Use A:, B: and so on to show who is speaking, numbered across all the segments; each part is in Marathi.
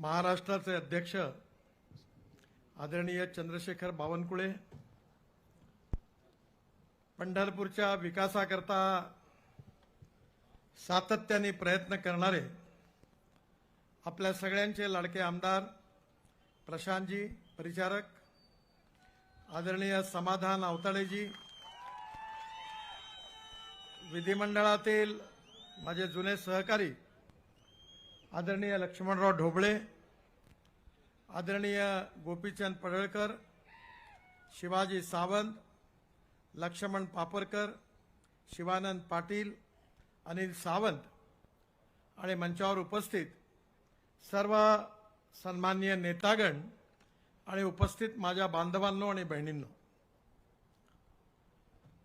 A: महाराष्ट्राचे अध्यक्ष आदरणीय चंद्रशेखर बावनकुळे पंढरपूरच्या विकासाकरता सातत्याने प्रयत्न करणारे आपल्या सगळ्यांचे लाडके आमदार प्रशांतजी परिचारक आदरणीय समाधान आवताडेजी विधिमंडळातील माझे जुने सहकारी आदरणीय लक्ष्मणराव ढोबळे आदरणीय गोपीचंद पडळकर शिवाजी सावंत लक्ष्मण पापरकर शिवानंद पाटील अनिल सावंत आणि मंचावर उपस्थित सर्व सन्मान्य नेतागण आणि उपस्थित माझ्या बांधवांनो आणि बहिणींनो.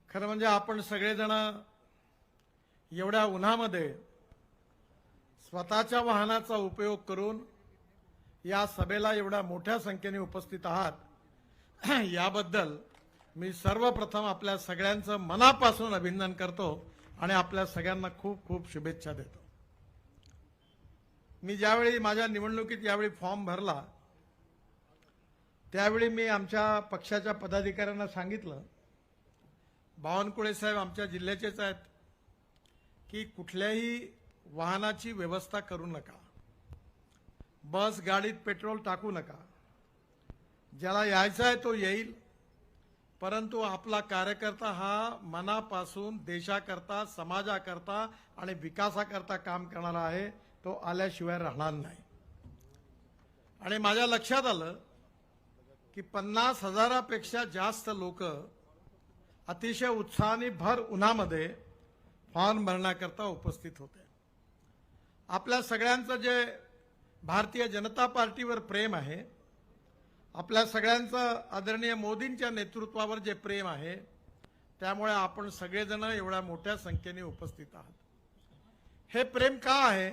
A: खरं म्हणजे आपण सगळेजण एवढ्या उन्हामध्ये स्वतःच्या वाहनाचा उपयोग करून या सभेला एवढ्या मोठ्या संख्येने उपस्थित आहात. याबद्दल मी सर्वप्रथम आपल्या सगळ्यांचं मनापासून अभिनंदन करतो आणि आपल्या सगळ्यांना खूप खूप शुभेच्छा देतो. मी ज्यावेळी माझ्या निवडणुकीत यावेळी फॉर्म भरला त्यावेळी मी आमच्या पक्षाच्या पदाधिकाऱ्यांना सांगितलं बावनकुळे साहेब आमच्या जिल्ह्याचेच आहेत की कुठल्याही वाहनाची व्यवस्था करू नका. बस गाडीत पेट्रोल टाकू नका. ज्याला यायचा आहे तो येईल. परंतु आपला कार्यकर्ता हा मनापासून देशाकरता समाजाकरता आणि विकासाकरता काम करणारा आहे. तो आल्याशिवाय राहणार नाही. आणि माझ्या लक्षात आलं की पन्नास हजारापेक्षा जास्त लोक अतिशय उत्साहाने भर उन्हामध्ये फॉर्म भरण्याकरता उपस्थित होते. आपल्या सगळ्यांचं जे भारतीय जनता पार्टीवर प्रेम आहे आपल्या सगळ्यांचं आदरणीय मोदींच्या नेतृत्वावर जे प्रेम आहे त्यामुळे आपण सगळेजण एवढ्या मोठ्या संख्येने उपस्थित आहात. हे प्रेम का आहे?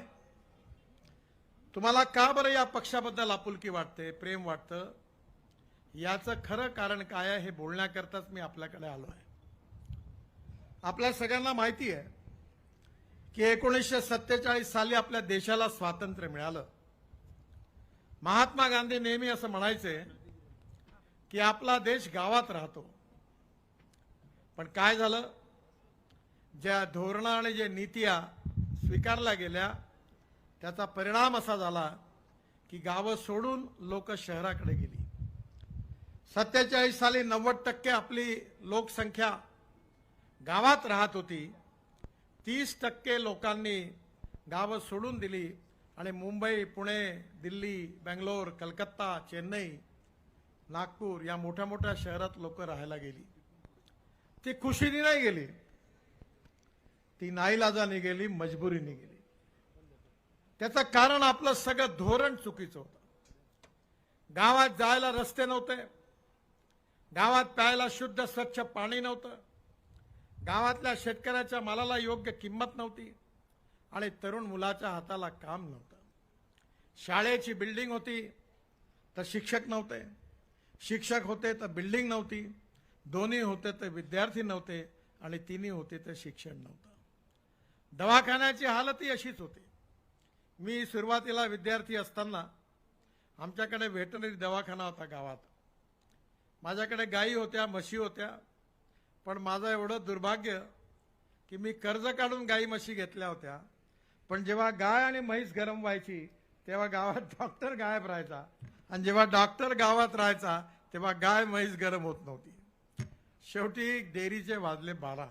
A: तुम्हाला का बरं या पक्षाबद्दल आपुलकी वाटते प्रेम वाटतं? याचं खरं कारण काय आहे हे बोलण्याकरताच मी आपल्याकडे आलो आहे. आपल्या सगळ्यांना माहिती आहे की एकोणीसशे सत्तेचाळीस साली आपल्या देशाला स्वातंत्र्य मिळालं. महात्मा गांधी नेहमी असं म्हणायचे की आपला देश गावात राहतो. पण काय झालं? ज्या धोरणं आणि जे नीतिया स्वीकारल्या गेल्या त्याचा परिणाम असा झाला की गावं सोडून लोक शहराकडे गेली. सत्तेचाळीस साली नव्वद टक्के आपली लोकसंख्या गावात राहत होती. तीस टक्के लोकांनी गावं सोडून दिली आणि मुंबई पुणे दिल्ली बेंगलोर कलकत्ता चेन्नई नागपूर या मोठ्या मोठ्या शहरात लोक राहायला गेली. ती खुशीने नाही गेली. ती नाईलाजाने गेली मजबुरीने गेली. त्याचं कारण आपलं सगळं धोरण चुकीचं होतं. गावात जायला रस्ते नव्हते. गावात प्यायला शुद्ध स्वच्छ पाणी नव्हतं. गावातल्या शेतकऱ्याच्या मालाला योग्य किंमत नव्हती आणि तरुण मुलाच्या हाताला काम नव्हतं. शाळेची बिल्डिंग होती तर शिक्षक नव्हते. शिक्षक होते तर बिल्डिंग नव्हती. दोन्ही होते तर विद्यार्थी नव्हते आणि तिन्ही होते तर शिक्षण नव्हतं. दवाखान्याची हालतही अशीच होती. मी सुरुवातीला विद्यार्थी असताना आमच्याकडे व्हेटनरी दवाखाना होता गावात. माझ्याकडे गायी होत्या म्हशी होत्या पण माझं एवढं दुर्भाग्य की मी कर्ज काढून गाई म्हशी घेतल्या होत्या. पण जेव्हा गाय आणि म्हैस गरम व्हायची तेव्हा गावात डॉक्टर गायब राहायचा. आणि जेव्हा डॉक्टर गावात राहायचा तेव्हा गाय म्हैस गरम होत नव्हती. शेवटी डेअरीचे वाजले बारा.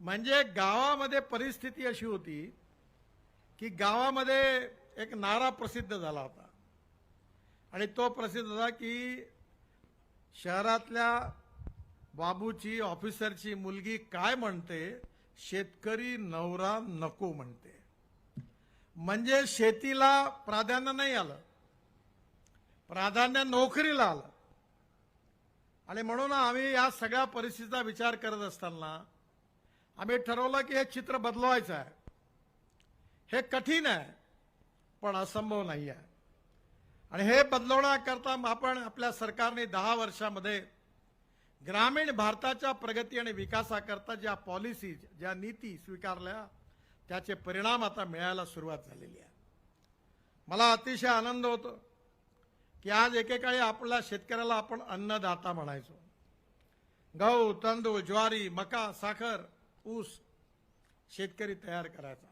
A: म्हणजे गावामध्ये परिस्थिती अशी होती की गावामध्ये एक नारा प्रसिद्ध झाला होता. आणि तो प्रसिद्ध झाला की शहरातल्या बाबूची ऑफिसरची मुलगी काय म्हणते? शेतकरी नवरा नको म्हणते. म्हणजे शेतीला प्राधान्य नाही आलं. प्राधान्य नोकरीला आलं. आणि म्हणून आम्ही या सगळ्या परिस्थितीचा विचार करत असताना आम्ही ठरवलं की हे चित्र बदलवायचं आहे. हे कठीण आहे पण असंभव नाही आहे आणि हे बदलवण्याकरता आपण आपल्या सरकारने दहा वर्षामध्ये ग्रामीण भारताच्या प्रगती आणि विकासाकरता ज्या पॉलिसीज ज्या नीती स्वीकारल्या त्याचे परिणाम आता मिळायला सुरुवात झालेली आहे. मला अतिशय आनंद होतो की आज एकेकाळी आपल्या शेतकऱ्याला आपण अन्नदाता म्हणायचो. गहू तांदूळ ज्वारी मका साखर ऊस शेतकरी तयार करायचा.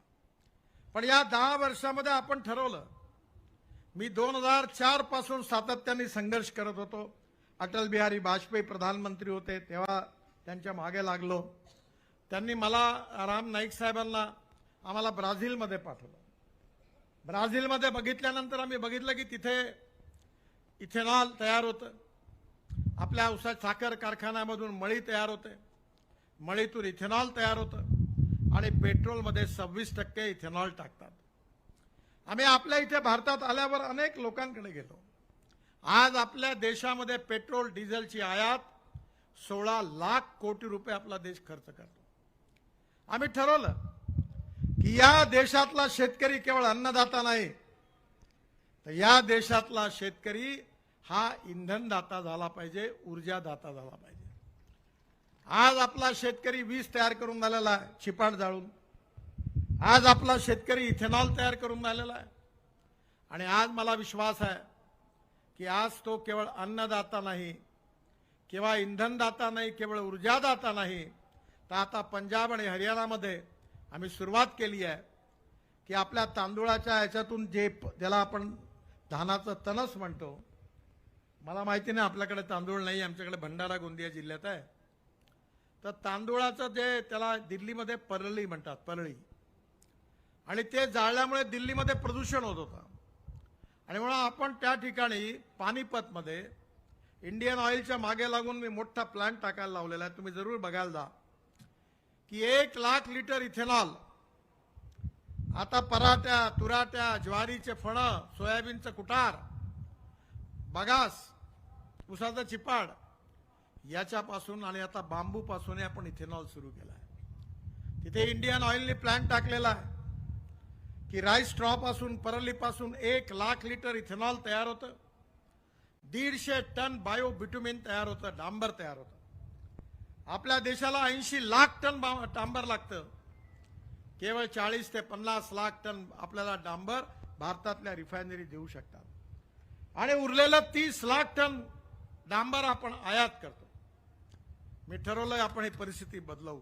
A: पण या दहा वर्षामध्ये आपण ठरवलं मी दोन हजार चारपासून सातत्याने संघर्ष करत होतो. अटल बिहारी वाजपेयी प्रधानमंत्री होते तेव्हा त्यांच्या मागे लागलो. त्यांनी मला राम नाईक साहेबांना आम्हाला ब्राझीलमध्ये पाठवलं. ब्राझीलमध्ये बघितल्यानंतर आम्ही बघितलं की तिथे इथेनॉल तयार होतं. आपल्या उसा साखर कारखान्यामधून मळी तयार होते. मळीतून इथेनॉल तयार होतं. आणि पेट्रोलमध्ये सव्वीस टक्के इथेनॉल टाकतात. आम्ही आपल्या इथे भारतात आल्यावर अनेक लोकांकडे गेलो. आज आपल्या देशामध्ये पेट्रोल डिझेलची आयात सोळा लाख कोटी रुपये आपला देश खर्च करतो. आम्ही ठरवलं की या देशातला शेतकरी केवळ अन्नदाता नाही तर या देशातला शेतकरी हा इंधनदाता झाला पाहिजे ऊर्जादाता झाला पाहिजे. आज आपला शेतकरी वीज तयार करून झालेला आहे चिपाट जाळून. आज आपला शेतकरी इथेनॉल तयार करून राहिलेला आहे. आणि आज मला विश्वास आहे की आज तो केवळ अन्नदाता नाही किंवा इंधनदाता नाही केवळ ऊर्जादाता नाही तर आता पंजाब आणि हरियाणामध्ये आम्ही सुरुवात केली आहे की आपल्या तांदूळाच्या ह्याच्यातून जे प- ज्याला आपण धानाचं तणस म्हणतो मला माहिती नाही आपल्याकडे तांदूळ नाही आमच्याकडे भंडारा गोंदिया जिल्ह्यात आहे. तर तांदूळाचं जे त्याला दिल्लीमध्ये परळी म्हणतात परळी. आणि ते जाळल्यामुळे दिल्लीमध्ये प्रदूषण होत होतं. आणि म्हणून आपण त्या ठिकाणी पानिपतमध्ये इंडियन ऑइलच्या मागे लागून मी मोठा प्लांट टाकायला लावलेला आहे. तुम्ही जरूर बघायला जा. की एक लाख लिटर इथेनॉल आता पराट्या तुराट्या ज्वारीचे फणं सोयाबीनचं कुटार बगास उसाचं चिपाड याच्यापासून आणि आता बांबूपासूनही आपण इथेनॉल सुरू केला आहे तिथे इंडियन ऑइलने प्लांट टाकलेला आहे. की राईस स्ट्रॉपासून परलीपासून एक लाख लिटर इथेनॉल तयार होतं. दीडशे टन बायो बिटुमिन तयार होतं डांबर तयार होतं. आपल्या देशाला ऐंशी लाख टन बा- डांबर लागतं. केवळ चाळीस ते पन्नास लाख टन आपल्याला डांबर भारतातल्या रिफायनरी देऊ शकतात. आणि उरलेलं तीस लाख टन डांबर आपण आयात करतो. मी ठरवलंय आपण ही परिस्थिती बदलवू.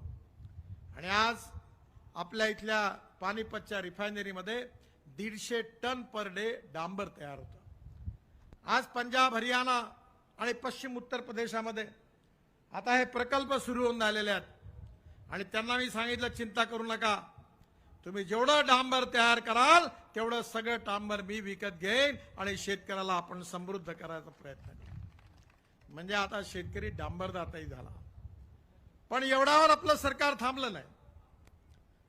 A: आणि आज आपल्या इथल्या पानिपतच्या रिफायनरीमध्ये दीडशे टन पर डे डांबर तयार होतं. आज पंजाब हरियाणा आणि पश्चिम उत्तर प्रदेशामध्ये आता हे प्रकल्प सुरू होऊन झालेले आहेत. आणि त्यांना मी सांगितलं चिंता करू नका. तुम्ही जेवढं डांबर तयार कराल तेवढं सगळं डांबर मी विकत घेईन आणि शेतकऱ्याला आपण समृद्ध करायचा प्रयत्न करू. म्हणजे आता शेतकरी डांबरदाताही झाला. पण एवढ्यावर आपलं सरकार थांबलं नाही.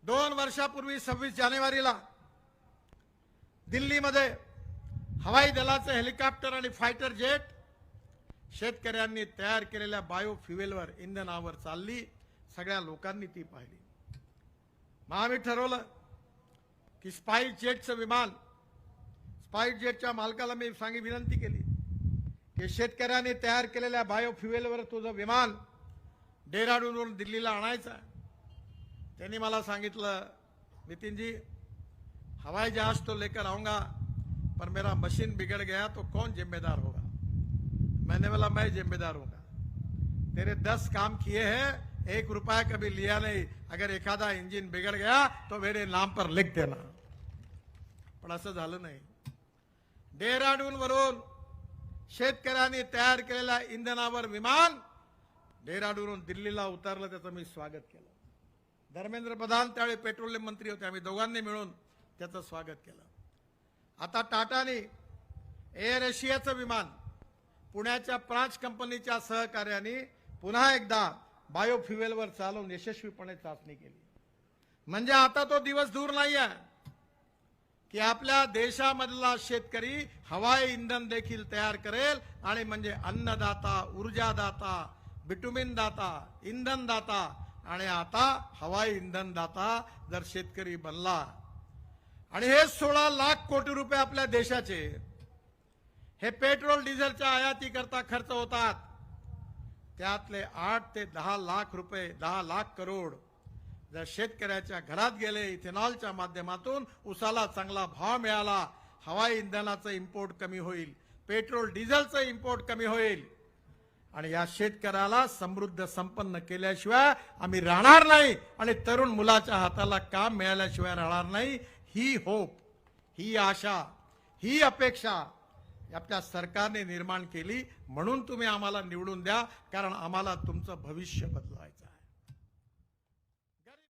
A: दोन वर्षापूर्वी सव्वीस जानेवारीला दिल्लीमध्ये हवाई दलाचं हेलिकॉप्टर आणि फायटर जेट शेतकऱ्यांनी तयार केलेल्या बायो फ्युएलवर इंधनावर चालली सगळ्या लोकांनी ती पाहिली मग आम्ही ठरवलं की स्पाईस जेटचं विमान स्पाईस जेटच्या मालकाला मी सांगी विनंती केली की शेतकऱ्यांनी तयार केलेल्या बायो फ्युएलवर तुझं विमान डेहराडूनवरून दिल्लीला आणायचं आहे. त्यांनी मला सांगितलं नितिन जी हवाई जहाज तो लेकर आऊंगा पर मेरा मशीन बिगड़ गया तो कौन जिम्मेदार होगा? मैंने बोला मैं जिम्मेदार होगा तेरे दस काम किए हैं एक रुपया कभी लिया नहीं। अगर एखादा इंजिन बिगड़ गया तो मेरे नाम पर लिख देना। पण असं झालं नाही. डेहराडून वरून शेतकऱ्यांनी तयार केलेल्या इंधनावर विमान डेहराडूनवरून दिल्लीला उतरलं त्याचं मी स्वागत केलं. धर्मेंद्र प्रधान त्यावेळी पेट्रोलियम मंत्री होते. आम्ही दोघांनी मिळून त्याचं स्वागत केलं. आता टाटाने एअर एशियाचं विमान पुण्याच्या प्रांच कंपनीच्या सहकार्याने पुन्हा एकदा बायोफ्युएलवर चालवून यशस्वीपणे चाचणी केली. म्हणजे आता तो दिवस दूर नाही आहे की आपल्या देशामधला शेतकरी हवाई इंधन देखील तयार करेल आणि म्हणजे अन्नदाता ऊर्जादाता बिटुमिनदाता इंधनदाता आणि आता हवाई इंधन दाता जर शेतकरी बनला आणि हे सोळा लाख कोटी रुपये आपल्या देशाचे हे पेट्रोल डिझेलच्या आयाती करता खर्च होतात. त्यातले आठ ते दहा लाख रुपये दहा लाख करोड जर शेतकऱ्याच्या घरात गेले इथेनॉलच्या माध्यमातून उसाला चांगला भाव मिळाला हवाई इंधनाचं इम्पोर्ट कमी होईल पेट्रोल डिझेलचं इम्पोर्ट कमी होईल. आणि या शेतकऱ्याला समृद्ध संपन्न केल्याशिवाय आम्ही राहणार नाही आणि तरुण मुलाच्या हाताला काम मिळाल्याशिवाय राहणार नाही. ही होप ही आशा ही अपेक्षा आपल्या सरकारने निर्माण केली. म्हणून तुम्ही आम्हाला निवडून द्या कारण आम्हाला तुमचं भविष्य बदलायचं